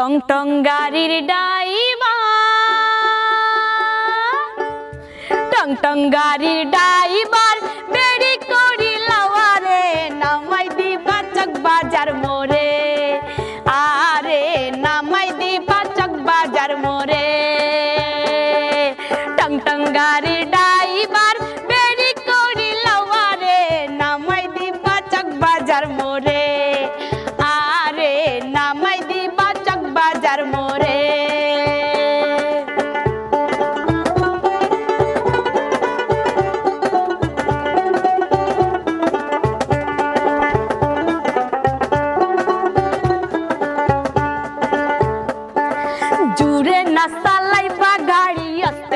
টং টং গাড়ির ডাইবা টং টং গাড়ির ডাইবার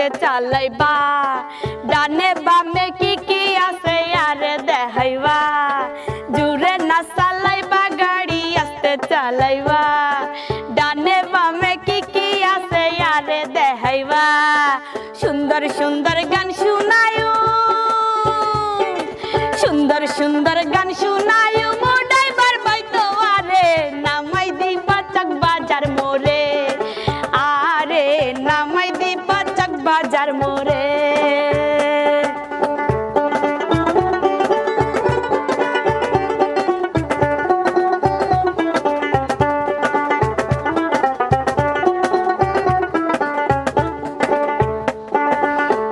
আস্তে চালাইবা ডানে বামে কি কি আছে আরে দেখাইবা জুড়ে না চালাইবা গাড়ি আস্তে চালাইবা ডানে বামে কি কি আছে আরে দেখাইবা সুন্দর সুন্দর গান শুনায়ু সুন্দর সুন্দর গান শুনায়ু মোরে।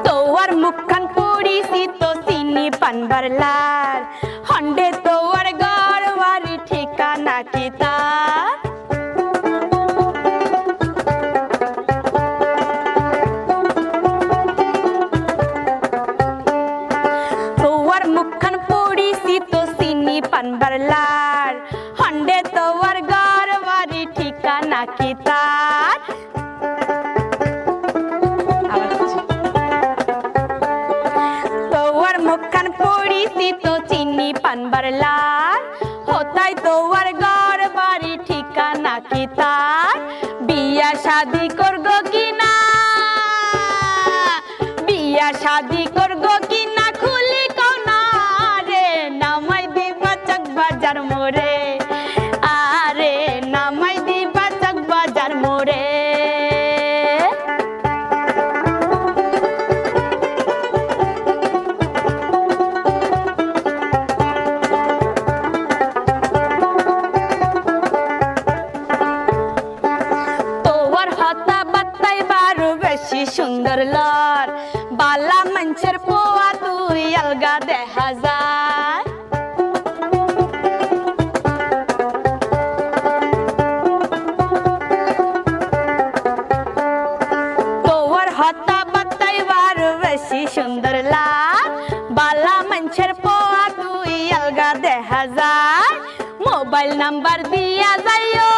তোয়ার মুখখান পড়িছি তো চিনি পানবার লার হন্ডে লার হন্ডে তোয়ার গড় বাড়ি ঠিকানা কি তার? আবার হচ্ছে। তোয়ার মুখখান পড়িছি তো চিনি পানবার লাল হতাই তোয়ার ঘর, বাড়ি ঠিকানা কি তার? বিয়া শাদি করব কি না? বিয়া শাদি করব কি সুন্দর লর। বালা মঞ্চের পোয়া তুই আলগা দেখা যায় তোর হতা বাত্তাই বারো বেশি সুন্দর লাল বালা মঞ্চের পোয়া তুই আলগা দেখা যায় মোবাইল নাম্বার দিয়া যাইও।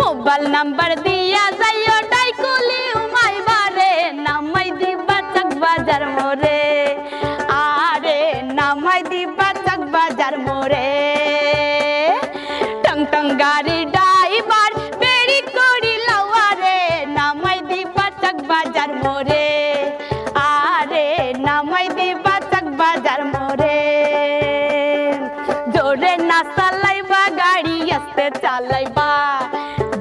মোবাইল নাম্বার বাজার মোরে আরে, নামাই দিবা চক বাজার মোরে জোরে না চালাইবা, গাড়ি আস্তে চালাইবা।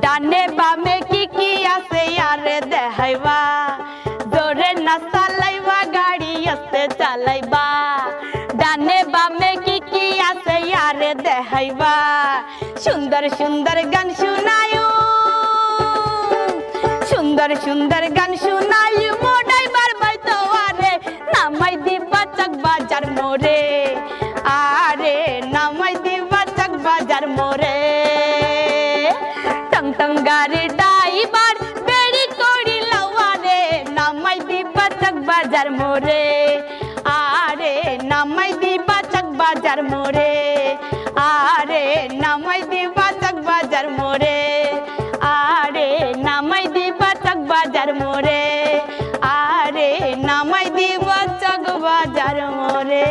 ডানে বামে কি কি আছে, আরে দেখাইবা। জোরে না চালাইবা, গাড়ি আস্তে চালাইবা। ডানে বামে কি কি আছে, আরে দেখাইবা। সুন্দর সুন্দর গান শুনায়ু সুন্দর সুন্দর গান শুনায়ু মোডাইবার বাইতো আরে, নামাই দিবা চক বাজার মোরে আরে, নামাই দিবা চক বাজার মোরে টং টং গাড়ি ডাইবার বেড়ি করি লাওয়ারে নামাই দিবা চক বাজার মোরে আরে, নামাই দিবা চক বাজার মোরে মোরে আরে নামাই দিব চক বাজার মোরে।